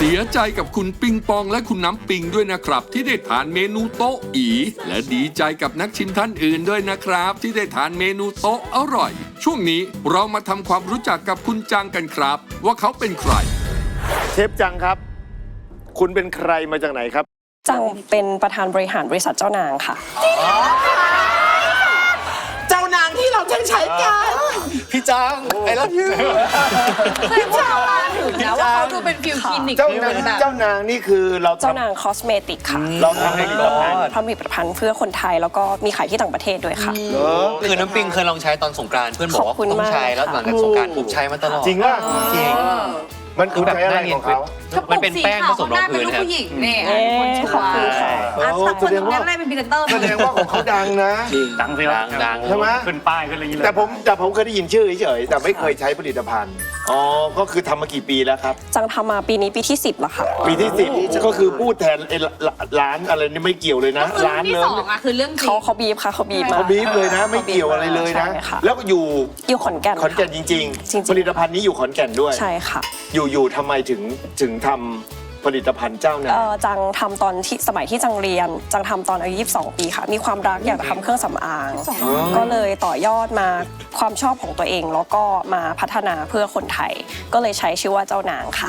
เสียใจกับคุณปิงปองและคุณน้ำปิงด้วยนะครับ ที่ได้ทานเมนูโต๊ะอี และดีใจกับนักชิมท่านอื่นด้วยนะครับ ที่ได้ทานเมนูโต๊ะอร่อย ช่วงนี้เรามาทำความรู้จักกับคุณจังกันครับ ว่าเขาเป็นใคร เชฟจังครับ คุณเป็นใครมาจากไหนครับ จังเป็นประธานบริหารบริษัทเจ้านางค่ะ เจ้านางที่เราใช้ใช้กันพี่ จังไอ้รับยืเคยพูดมาถึงนะว่าเขาดูเป็นฟิวคลินิกเจ้าฟิลนางเป็นแบบเจ้านางนี่คือเราเจ้าทำนางคอสเมติกค่ะเราทำผลิตภัณฑ์ผลิตภัณฑ์เพื่อคนไทยแล้วก็มีขายที่ต่างประเทศด้วยค่ะเหรอคือน้ำปิงเคยลองใช้ตอนสงกรานต์เพื่อนบอกว่าขอบคุณต้องใช้มากแล้วหลังจากค่ะสงกรานต์ผมใช้มาตลอดจริงว่าจริงมันคือใช้อะไรของเขามันเป็นแป้งผสมรองพื้นหครับ ผู้หญิงเนี่ยเอ๊ะขอบคุณค่ะ อะโอ้สักคนแสดงว่านั้นอะไรเป็นพรีเซนเตอร์แสดงว่าของเขาดังนะ ดังสิครับดังดังใช่ไหม ขึ้นป้ายขึ้นอะไรอย่างนี้เลยแต่ผมแต่ผมเคยได้ยินชื่อเฉยๆแต่ไม่เคยใช้ผลิตภัณฑ์ อ๋อ ก็คือทำมากี่ปีแล้วครับ จังทำมาปีนี้ปีที่ 10แล้วค่ะ ปีที่สิบก็คือพูดแทนไอ้ร้านอะไรนี่ไม่เกี่ยวเลยนะก็คือร้านที่เลยสองอะคือเรื่องจริเขาง เขาบีบค่ะเขาบีบมาเขาบีบเลยนะ ไม่เกี่ยวอะไรเลยนะ ใช่ค่ะแล้วก็อยู่อยู่ขอนแก่นขอนแก่นจค่ะริง จริงๆ ๆ ผลิตภัณฑ์นี้อยู่ขอนแก่นด้วย ใช่ค่ะ อยู่อยู่ทำไมถึงถึงทำ ผลิตภัณฑ์เจ้านาเอ่งอจังทำตอนที่สมัยที่จังเรียน จังทำตอนอายุ 22 ปีค่ะ มีความรักอยากจะทำเครื่องสำอาง ก็เลยต่อยอดมาความชอบของตัวเอง แล้วก็มาพัฒนาเพื่อคนไทย ก็เลยใช้ชื่อว่าเจ้านางค่ะ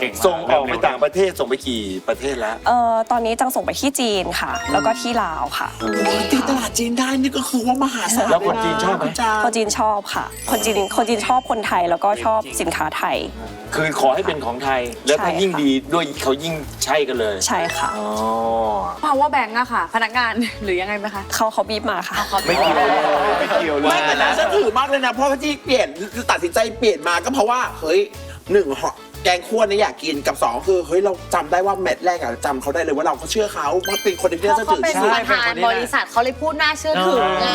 เก่งมาก ส่งออกไปต่างประเทศส่งไปกี่ประเทศแล้ว เอ่อตอนนี้จังส่งไปที่จีนค่ะ แล้วก็ที่ลาวค่ะ ตีตลาดจีนได้นี่ก็คือว่ามหาศาลแล้วคนจีนชอบไหม จ้าคนจีนชอบค่ะ คนจีนคนจีนชอบคนไทยแล้วก็ชอบสินค้าไทย คือขอให้เป็นของไทย แล้วถ้าใช่ค่ะยิ่งดีด้วยเขายิ่งใช่กันเลยใช่ค่ะอ๋อ power bank อะค่ะ พนักงาน หรือยังไงไหมคะ เขาเขาบีบมาค่ะ ไม่เกี่ยวเลยไม่เกี่ยวเลยไม่แต่น่าเชื่อถือมากเลยนะ เพราะว่าที่เปลี่ยนตัดสินใจเปลี่ยนมาก็เพราะว่า เฮ้ยหนึ่งเหาะแกงคั่วเนี่ยอยากกินกับสองคือเฮ้ยเราจำได้ว่าแมตช์แรกอะจำเขาได้เลยว่าเราก็เชื่อเขาเพราะเป็นคนที่เพน่าราะเชื่อเขาถือเป็นใช่ ประธานบริษัทเขาเลยพูดน่าเชื่อถือไง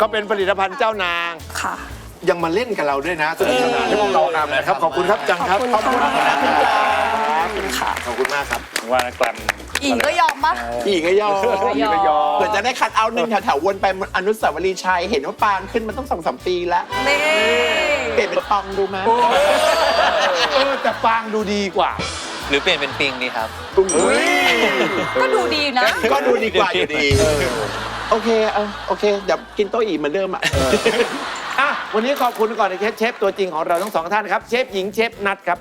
ก็เป็นผลิตภัณฑ์เจ้านาง ค่ะ ยังมาเล่นกับเราด้วยนะสนุกสนานที่พวกเราทำนะครับ ขอบคุณครับจังครับ ขอบคุณค่ะครับขอบคุณค่ะ ขอบคุณมากครับว่านักกลั่นอีกก็ยอมปะอีกก็ยอมอีกก็ยอม เผื่อจะได้คัดเอาท์หนึ่งแถวๆวนไปอนุสาวรีย์ชัยเห็นว่าปานขึ้นมันต้องสองสามปีแล้ว นี่เปลี่ยนเป็นปองดูไหมเออแต่ปางดูดีกว่า หรือเปลี่ยนเป็นปิงดีครับ อุ้ยก็ดูดีนะ ก็ดูดีกว่าอยู่ดีโอเคเอาโอเคเดี๋ยวกินโต๊ะอีเหมือนเดิมอะอะวันนี้ขอบคุณก่อนนะครับเชฟตัวจริงของเราทั้งสองท่านครับ เชฟหญิงเชฟนัทครับ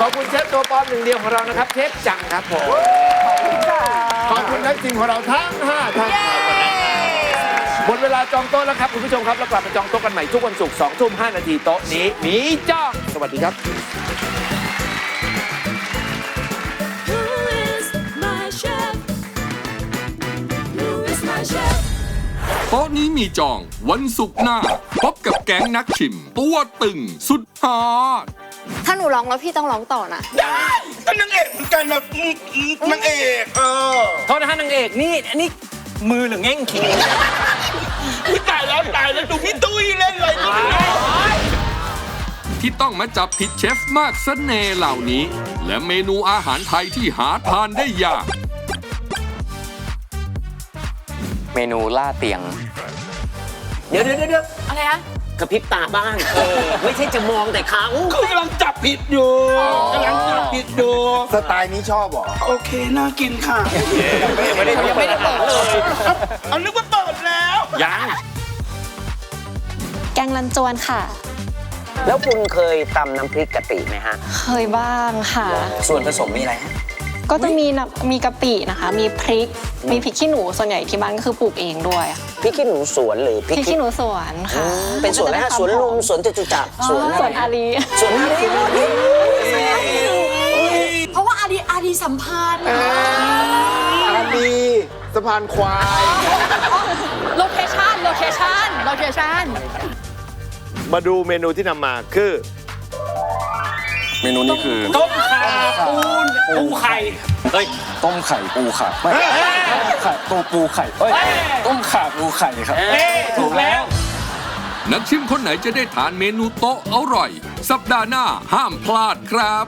ขอบคุณเชฟตัวปลอมหนึ่งเดียวของเรานะครับ เชฟจังครับผม ขอบคุณนักจิมของเราทั้งห้าท่านหมดเวลาจองโต๊ะแล้วครับ คุณผู้ชมครับ แล้วกลับมาจองโต๊ะกันใหม่ทุกวันศุกร์สองทุ่มห้านาทีโต๊ะนี้มีจ้องสวัสดีครับ Who is my chef? Who is my chef? โต๊ะนี้มีจองวันศุกร์หน้า พบกับแก๊งนักชิม ตัวตึงสุดฮาด ถ้าหนูร้องแล้วพี่ต้องร้องต่อนะ ได้ก็นางเอกเหมือนกันแบบอืมอืมนางเอกเออโทษนะฮะนางเอกนี่อันนี้มือหรือแง่งขิงอุ๊ยตายแล้วตายแล้วดูพี่ตุ้ยเล่นเลยดูพี่ตุ้ยที่ต้องมาจับผิดเชฟมากเสน่ห์เหล่านี้ และเมนูอาหารไทยที่หาทานได้ยาก เมนูล่าเตียง เดี๋ยวเดี๋ยวเดี๋ยวอะไรคะ กระพริบตาบ้างไม่ใช่จะมองแต่เขาคือกำลังจับผิดอยู่กำลังจับผิดอยู่ สไตล์นี้ชอบเหรอ โอเค น่ากินค่ะไม่ได้ยังไม่ได้เปิดเลยเอานึกว่าเปิดแล้ว ยัง แกงรันจวนค่ะ แล้วคุณเคยตำน้ำพริกกะปิไหมฮะ เคยบ้างค่ะ ส่วนผสมมีอะไรฮะ ก็จะมีน้ำมีกะปินะคะ มีพริก มีพริกขี้หนูส่วนใหญ่ที่บ้านก็คือปลูกเองด้วยค่ะพริกขี้หนูสวนหรือพพริริกกขี้หนูสวนอืค่ะมเป็นสวนอะไรฮะสวนลุมสวนจตุจักรสวนอะไรสวนอารีสวนอะไรเพราะว่าอาดีอาดีสัมพันธ์อาดีสะพานควาย โลเคชั่นโลเคชั่นโลเคชั่นมาดูเมนูที่นำมาคือ เมนูนี้คือต้มข่าปูน ปูไข่ เฮ้ย ต้มไข่ปูขาไม่ไข่ต้มปูไข่เอ้ย ต้มข่าปูไข่ครับ เอ๊ะถูกแล้ว นักชิมคนไหนจะได้ทานเมนูโต๊ะอร่อย สัปดาห์หน้าห้ามพลาดครับ